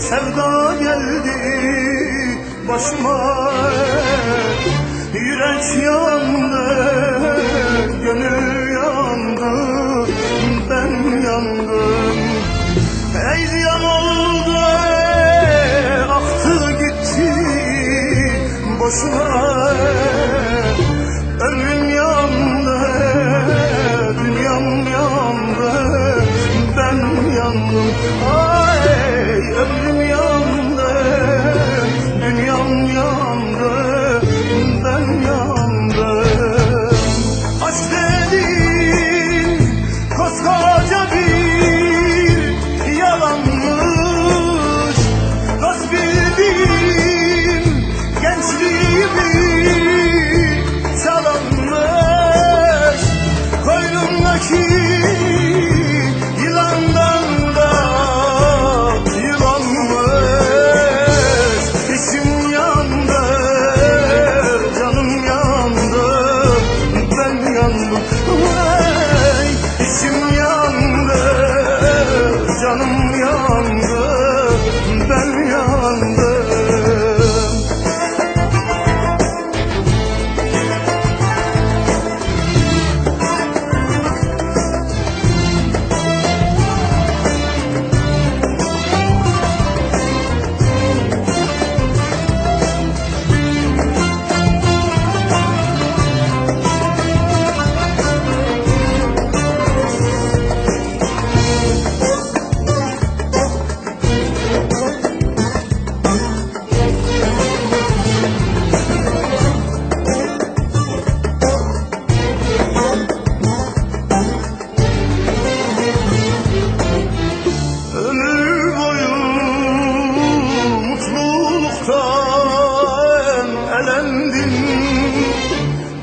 sevda geldi başıma. Yürek yandı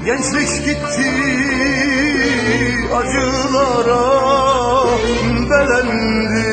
Gençlik gitti acılara belendi.